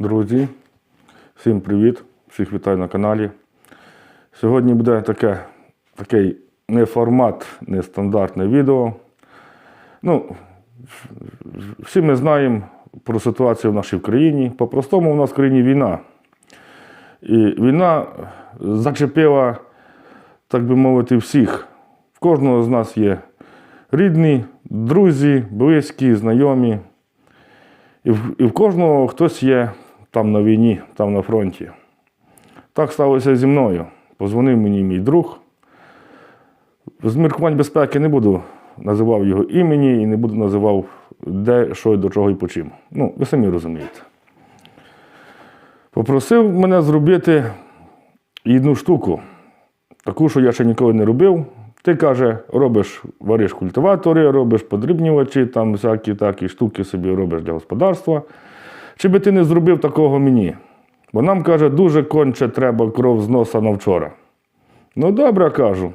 Друзі, всім привіт! Всіх вітаю на каналі. Сьогодні буде таке, такий не формат, не стандартне відео. Ну, всі ми знаємо про ситуацію в нашій країні. По-простому, у нас в країні війна. І війна зачепила, так би мовити, всіх. В кожного з нас є рідні, друзі, близькі, знайомі. І в, і в кожного хтось є там на війні, там на фронті. Так сталося зі мною. Позвонив мені мій друг. З міркувань безпеки не буду називав його імені і не буду називав де, що і до чого і по чим. Ну, ви самі розумієте. Попросив мене зробити одну штуку, таку, що я ще ніколи не робив. Ти каже, робиш, вариш культиватори, робиш подрібнювачі, там всякі такі штуки собі робиш для господарства. Чи би ти не зробив такого мені? Бо нам каже, дуже конче треба кров з носа на вчора. Ну, добре, кажу.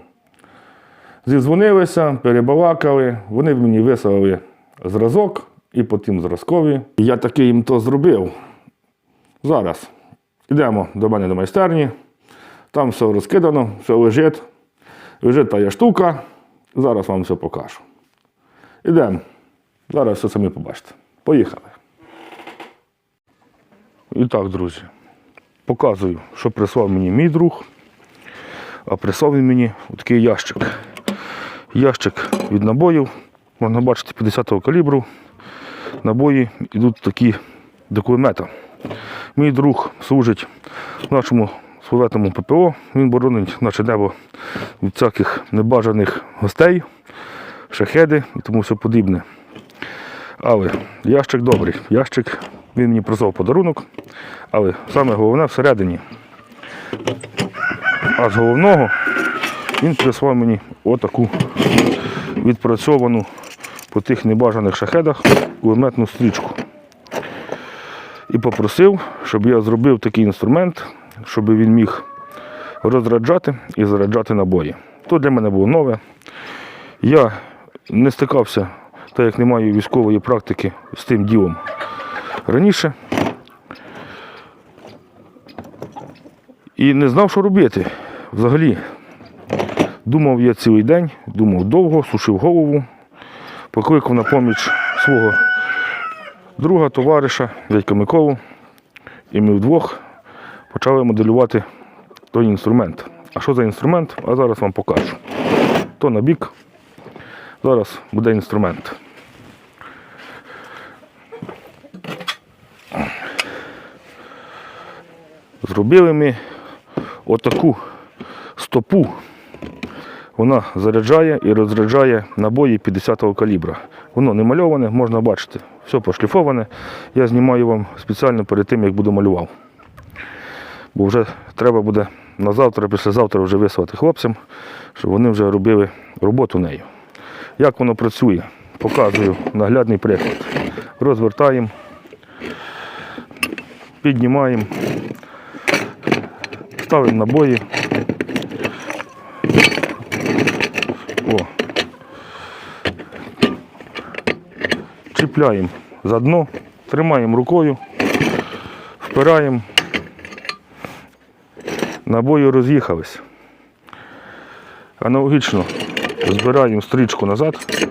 Зізвонилися, перебалакали, вони мені вислали зразок і по тим зразкові. І я таки їм то зробив. Зараз йдемо до мене до майстерні, там все розкидано, все лежить. Лежить та є штука. Зараз вам все покажу. Ідемо. Зараз все самі побачите. Поїхали. І так, друзі, показую, що прислав мені мій друг. А прислав він мені такий ящик. Ящик від набоїв. Можна бачити 50-го калібру. Набої йдуть такі до кулемета. Мій друг служить в нашому словетному ППО. Він боронить наше небо від всяких небажаних гостей, шахеди і тому все подібне. Але ящик добрий. Ящик він мені прислав подарунок. Але саме головне всередині. А з головного він прислав мені отаку відпрацьовану по тих небажаних шахедах кулеметну стрічку. І попросив, щоб я зробив такий інструмент, щоб він міг розраджати і заряджати набої. То для мене було нове. Я не стикався, так як не маю військової практики з тим ділом раніше. І не знав, що робити взагалі. Думав я цілий день, думав довго, сушив голову, покликав на поміч свого друга, товариша, дядька Миколу. І ми вдвох почали моделювати той інструмент. А що за інструмент? А зараз вам покажу. То на бік. Зараз буде інструмент. Зробили ми отаку стопу. Вона заряджає і розряджає набої 50-го калібра. Воно не мальоване, можна бачити, все пошліфоване. Я знімаю вам спеціально перед тим, як буду малював. Бо вже треба буде на завтра, післязавтра вже вислати хлопцям, щоб вони вже робили роботу нею. Як воно працює, показую наглядний приклад. Розвертаємо, піднімаємо, ставимо набої. О. Чіпляємо за дно, тримаємо рукою, впираємо. Набої роз'їхались. Аналогічно збираємо стрічку назад,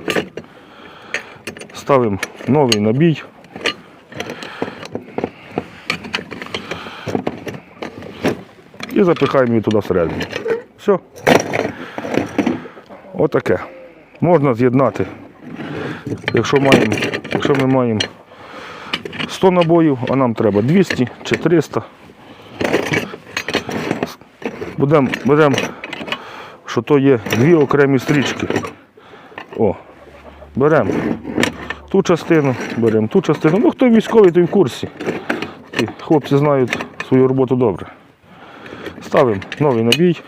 ставимо новий набій. І запихаємо її туди всередину. Все. Отаке. Можна з'єднати. Якщо, маємо, якщо ми маємо 100 набоїв, а нам треба 200 чи 300. Будемо, беремо, що то є дві окремі стрічки. О, беремо ту частину, беремо ту частину. Ну, хто військовий, той в курсі. І хлопці знають свою роботу добре. Ставимо новий набій,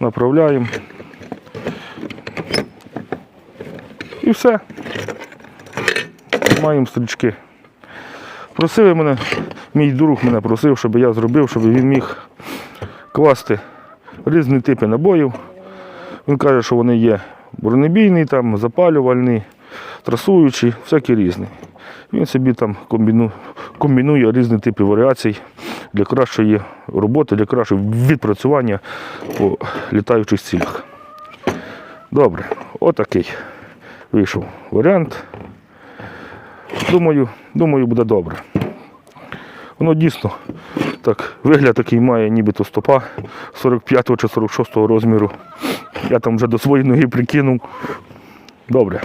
направляємо. І все. Маємо стрічки. Просили мене, мій друг мене просив, щоб я зробив, щоб він міг класти різні типи набоїв. Він каже, що вони є бронебійні, там, запалювальні, трасуючі, всякі різні. Він собі там комбіну, комбінує різні типи варіацій для кращої роботи, для кращого відпрацювання по літаючих цілях. Добре, отакий вийшов варіант. Думаю, думаю, буде добре. Воно дійсно так, вигляд такий має, нібито стопа 45 чи 46 розміру. Я там вже до своєї ноги прикинув. Добре.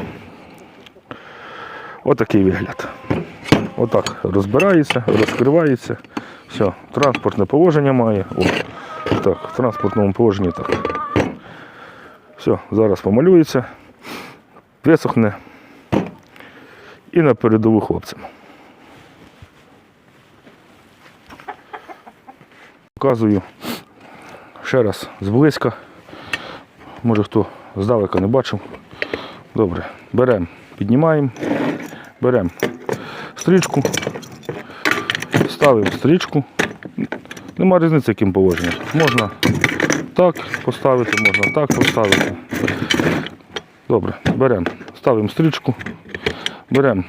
Отакий вигляд. Отак розбирається, розкривається. Все, транспортне положення має. О, так, в транспортному положенні так. Все, зараз помалюється, висохне і на передову хлопцям. Показую ще раз зблизька. Може хто здалека не бачив. Добре, беремо, піднімаємо, беремо стрічку, ставимо стрічку. Нема різниці, яким положенням. Можна так поставити, можна так поставити. Добре, беремо, ставимо стрічку, беремо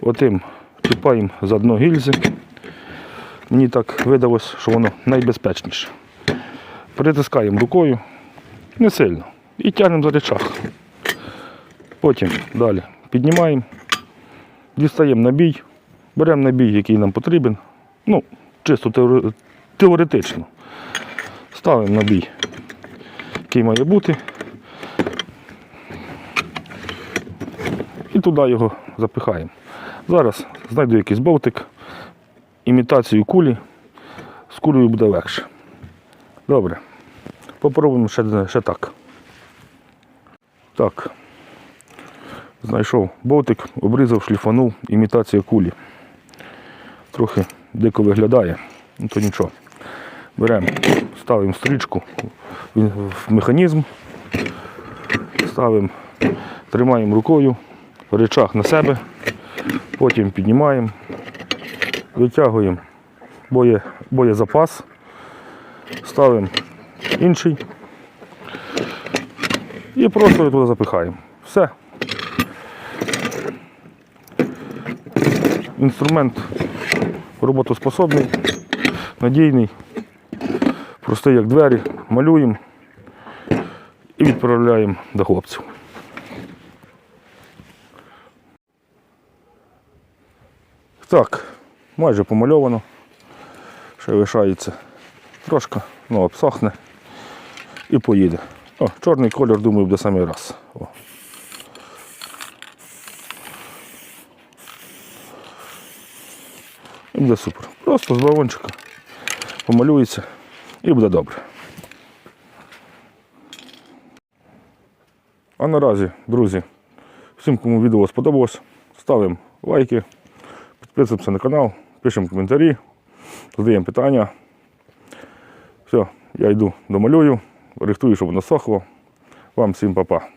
отим, чіпаємо за дно гільзи. Мені так видалось, що воно найбезпечніше. Притискаємо рукою, не сильно, і тягнемо за речах. Потім далі піднімаємо, дістаємо набій, беремо набій, який нам потрібен. Ну, чисто теоретично. Ставимо набій, який має бути. І туди його запихаємо. Зараз знайду якийсь болтик, імітацію кулі. З кулею буде легше. Добре. Попробуємо ще, ще так. Так. Знайшов болтик, обрізав, шліфанув, імітація кулі. Трохи дико виглядає, ну то нічого. Беремо, ставимо стрічку в механізм, ставимо, тримаємо рукою, речах на себе, потім піднімаємо, витягуємо боє, боєзапас, ставимо інший і просто туди запихаємо. Все. Інструмент роботоспособний, надійний, простий як двері, малюємо і відправляємо до хлопців. Так, майже помальовано. Ще лишається трошки, ну, обсохне і поїде. О, чорний колір, думаю, буде самий раз. О. І буде супер. Просто з балончика помалюється і буде добре. А наразі, друзі, всім, кому відео сподобалось, ставимо лайки, підписуємося на канал, пишемо коментарі, задаємо питання. Все, я йду домалюю, рихтую, щоб воно сохло. Вам всім па-па.